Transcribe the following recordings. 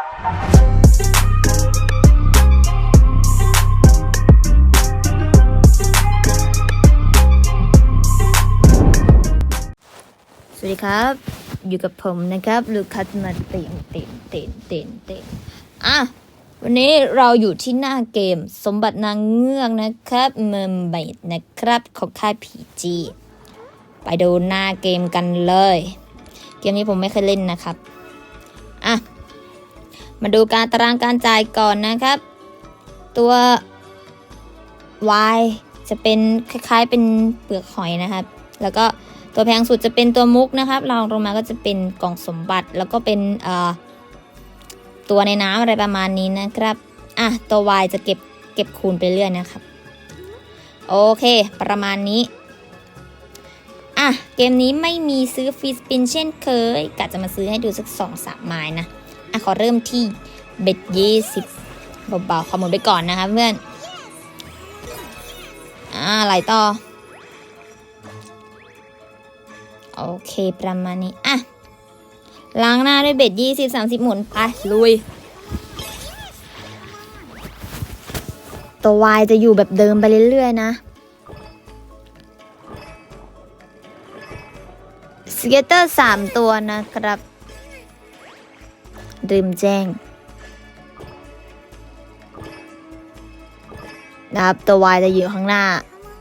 สวัสดีครับ อยู่กับผมนะครับลูคัสมาเต็นเต็นเต็นเต็นเต็นอะวันนี้เราอยู่ที่หน้าเกมสมบัตินางเงือกนะครับ เมอร์เมดนะครับของค่ายพีจีไปดูหน้าเกมกันเลย เกมนี้ผมไม่เคยเล่นนะครับ อะ มาดูการตารางการจ่ายก่อนนะครับ ตัว Y จะเป็นคล้ายๆเป็นเปลือกหอยนะครับ แล้วก็ตัวแพงสุดจะเป็นตัวมุกนะครับรองลงมาก็จะเป็นกล่องสมบัติ แล้วก็เป็นตัวในน้ำอะไรประมาณนี้นะครับ อะ ตัว Y จะเก็บเก็บคูณไปเรื่อยนะครับ โอเค ประมาณนี้ อะ เกมนี้ไม่มีซื้อฟรีสปินเช่นเคยกะจะมาซื้อให้ดูสักสองสามไม้นะ อะขอเริ่มที่เบ็ดยี่สิบเบาๆขอหมุนไปก่อนนะคะเพื่อน อ่าไหลต่อ โอเคประมาณนี้ อะ ล้างหน้าด้วยเบ็ดยี่สิบสามสิบหมุน ไป ลุย ตัววายจะอยู่แบบเดิมไปเรื่อยๆนะสเก็ตเตอร์สามตัวนะครับ ลืมแจ้งนะครับ ตัววายจะอยู่ข้างหน้า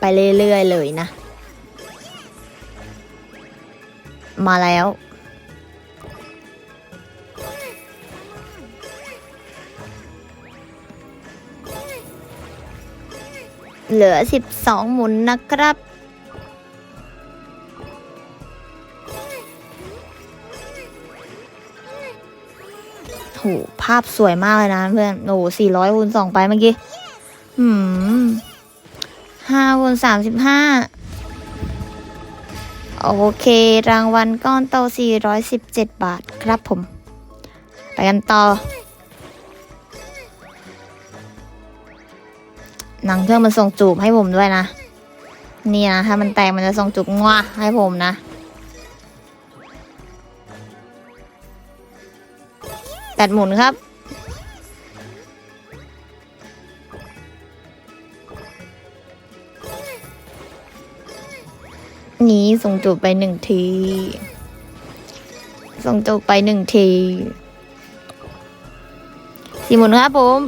ไปเรื่อย ๆ เลยนะ มาแล้ว เหลือ 12 หมุนนะครับ โหภาพสวยมากเลยนะเพื่อนโอ้โห400คูณ2ไปเมื่อกี้หืมห้าคูณสามสิบห้าโอเค รางวัลก้อนโต417บาทครับผม ไปกันต่อ หนังเครื่องมันส่งจูบให้ผมด้วยนะ นี่นะ ถ้ามันแตกมันจะส่งจูบงัวให้ผมนะ แปดหมุนครับ นี้ส่งจูบไปหนึ่งที ส่งจูบไปหนึ่งทีสี่หมุนครับผม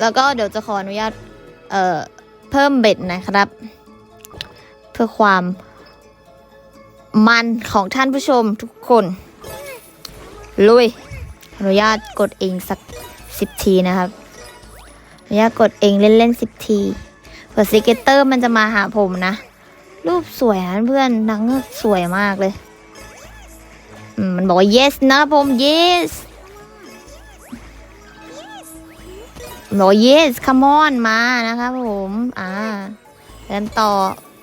แล้วก็เดี๋ยวจะขออนุญาต เอ่อ เพิ่มเบ็ดนะครับ เพื่อความมันของท่านผู้ชมทุกคน ลุย อนุญาตกดเองสักสิบทีนะครับอนุญาตกดเองเล่นๆสิบทีเผื่อซิกเกเตอร์มันจะมาหาผมนะ รูปสวยนะเพื่อนนางเงือกสวยมากเลยมันบอกว่า yes นะผม yes บอก yes come on มานะครับผมอ่าแล้วต่อ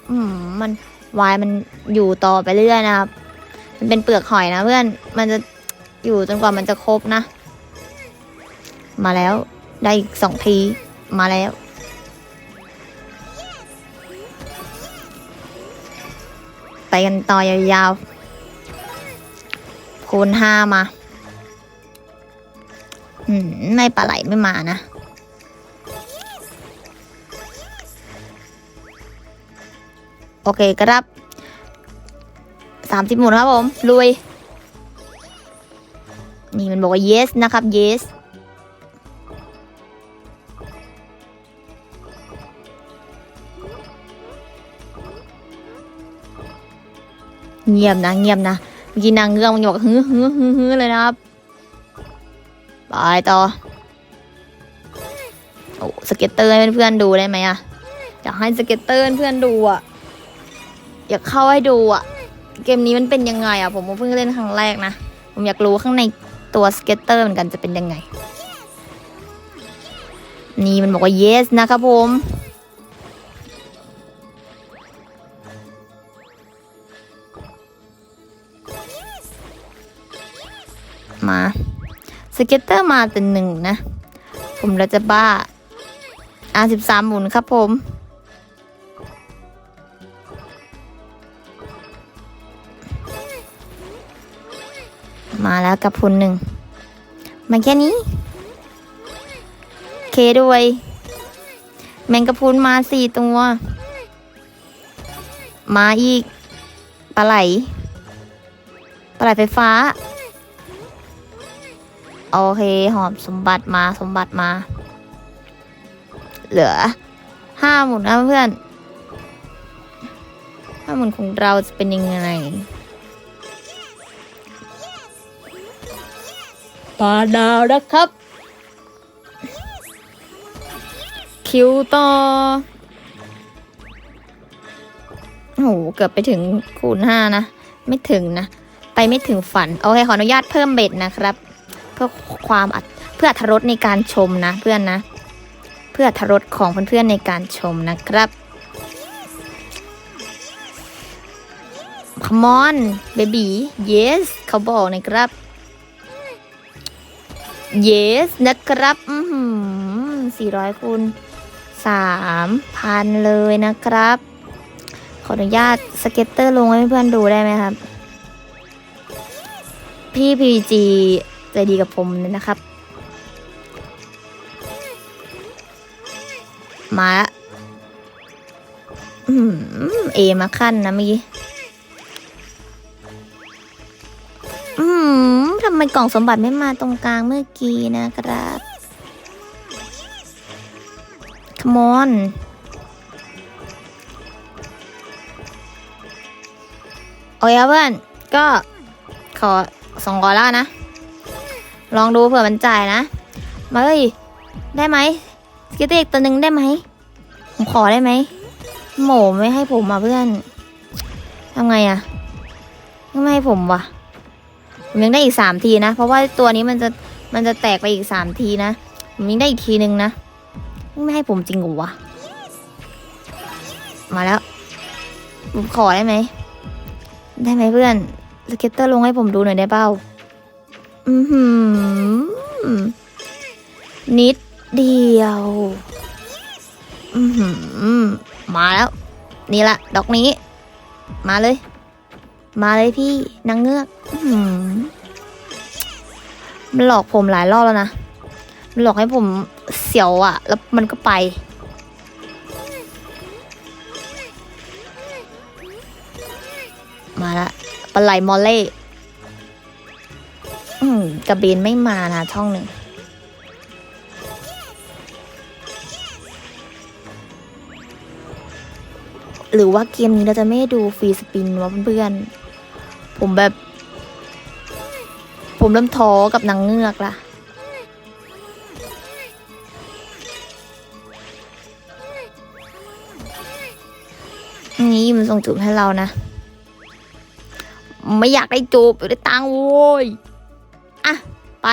อืมมันวายมันอยู่ต่อไปเรื่อยนะครับ มันเป็นเปลือกหอยนะเพื่อน มันจะ อยู่จนกว่ามันจะครบนะ มาแล้วได้อีกสองทีมาแล้ว ไปกันต่อยาวๆคูณห้ามาอืมไม่ปลาไหลไม่มานะโอเคครับสามสิบหมุนครับผมลุย นี่มันบอกว่า yes นะครับ yes เงียบนะเงียบนะเมื่อกี้นางเงือกมันบอกฮือฮือฮือฮือเลยนะครับ ไปต่อ โอ้สเก็ตเตอร์ให้เพื่อนๆดูได้ไหมอะอยากให้สเก็ตเตอร์เพื่อนๆดูอะอยากเข้าให้ดูอะเกมนี้มันเป็นยังไงอะผมเพิ่งเล่นครั้งแรกนะ ผมอยากรู้ข้างใน ตัวสเก็ตเตอร์เหมือนกันจะเป็นยังไง นี่มันบอกว่า yes นะครับผม มาสเก็ตเตอร์มาแต่หนึ่งนะ ผมเราจะบ้าอ่าสิบสามหมุนครับผม มาแล้วกับพุนหนึ่งมันแค่นี้ เคด้วย แมงกะพุนมาสี่ตัว มาอีกปลาไหลปลาไหลไฟฟ้า โอเค หอมสมบัติมาสมบัติมา เหลือห้าหมุนนะเพื่อนห้าหมุนของเราจะเป็นยังไง ปลาดาวนะครับ คิวต่อ โอ้โห เกือบไปถึงคูณห้านะ ไม่ถึงนะ ไปไม่ถึงฝัน โอเค ขออนุญาตเพิ่มเบ็ดนะครับ เพื่อความเพื่ออรรถรสในการชมนะเพื่อนนะ เพื่ออรรถรสของเพื่อนๆในการชมนะครับ Come on baby yes เขาบอกนะครับ yes นะครับอืสี่ร้อยคูณสามพันเลยนะครับ ขออนุญาตสเก็ตเตอร์ลงให้เพื่อนดูได้ไหมครับ พี่พีจีใจดีกับผมเลยนะครับ มาละอืมเอมาขั้นนะเมื่อกี้ กล่องสมบัติไม่มาตรงกลางเมื่อกี้นะครับ Come on โอเคเพื่อนก็ขอสองร้อยแล้วนะ ลองดูเผื่อมันจ่ายนะ มาเอ้ยได้ไหมสเก็ตเตอกตัวหนึ่งได้ไหม ผมขอได้ไหม โหมไม่ให้ผมอะเพื่อนทำไงอะ ไม่ให้ผมวะ ผมยังได้อีกสามทีนะ เพราะว่าตัวนี้มันจะมันจะแตกไปอีกสามทีนะ ผมยังได้อีกทีหนึ่งนะ ไม่ให้ผมจริงหรอวะ มาแล้ว ผมขอได้ไหม ได้ไหมเพื่อนสเก็ตเตอร์ลงให้ผมดูหน่อยได้เปล่า อือหือนิดเดียว อือหือมาแล้ว นี่ละ ดอกนี้ มาเลย มาเลยพี่นางเงือกมันหลอกผมหลายรอบแล้วนะ มันหลอกให้ผมเสียวอะ่ะ แล้วมันก็ไป มาละปลาไหลมอลเล่กระเบนไม่มานะช่องหนึ่งหรือว่าเกมนี้เราจะไม่ดูฟรีสปินวะเพื่อน ผมแบบ ผมเริ่มท้อกับนางเงือกละนี่มันส่งจูบให้เรานะ ไม่อยากได้จูบอยากได้ตังโว้ย อะ ไป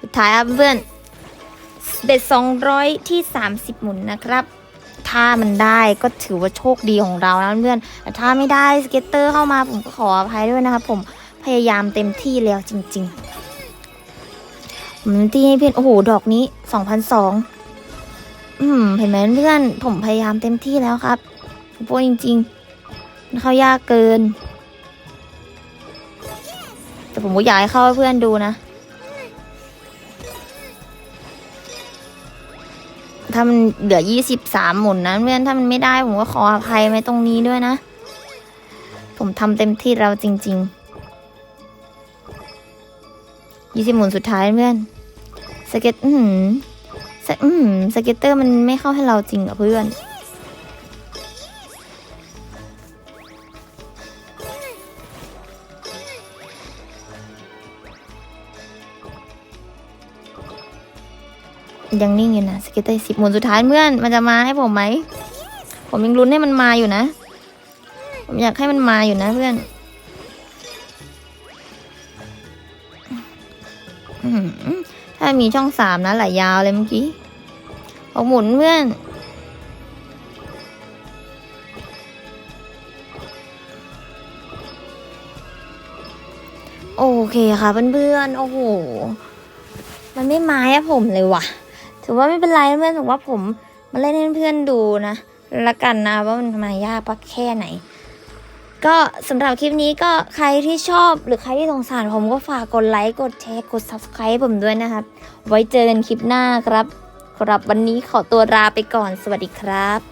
สุดท้ายครับเพื่อนเบ็ดสองร้อยที่สามสิบหมุนนะครับ ถ้ามันได้ก็ถือว่าโชคดีของเรานะเพื่อนแต่ถ้าไม่ได้สเก็ตเตอร์เข้ามาผมก็ขออภัยด้วยนะครับผมพยายามเต็มที่แล้วจริงๆผมที่ให้เพื่อนโอ้โหดอกนี้สองพันสองอืมเห็นไหมเพื่อนผมพยายามเต็มที่แล้วครับพูดจริงๆ เข้ายากเกิน แต่ผมก็อยากให้เข้าให้เพื่อนดูนะ ถ้ามันเหลือยี่สิบสามหมุนนะเพื่อนถ้ามันไม่ได้ผมก็ขออภัยไว้ตรงนี้ด้วยนะ ผมทำเต็มที่เราจริงๆยี่สิบหมุนสุดท้ายเพื่อนสเก็ตอืมสอืมสเก็ตเตอร์มันไม่เข้าให้เราจริงอะเพื่อน ยังนิ่งอยู่นะสเก็ตเตอร์สิบหมุนสุดท้ายเพื่อนมันจะมาให้ผมไหมผมยังลุ้นให้มันมาอยู่นะ ผมอยากให้มันมาอยู่นะเพื่อนถ้ามีช่องสามนะไหลยาวเลยเมื่อกี้เอาหมุนเพื่อนโอเคค่ะเพื่อนๆ โอ้โห มันไม่มาให้ผมเลยว่ะ ถือว่าไม่เป็นไรเพื่อนถือว่าผมมาเล่นให้เพื่อนๆดูนะละกันนะว่ามันมายากปะแค่ไหน ก็สำหรับคลิปนี้ก็ใครที่ชอบหรือใครที่สงสารผมก็ฝากกดไลค์กดแชร์กด subscribe ผมด้วยนะครับ ไว้เจอกันคลิปหน้าครับ ครับวันนี้ขอตัวลาไปก่อนสวัสดีครับ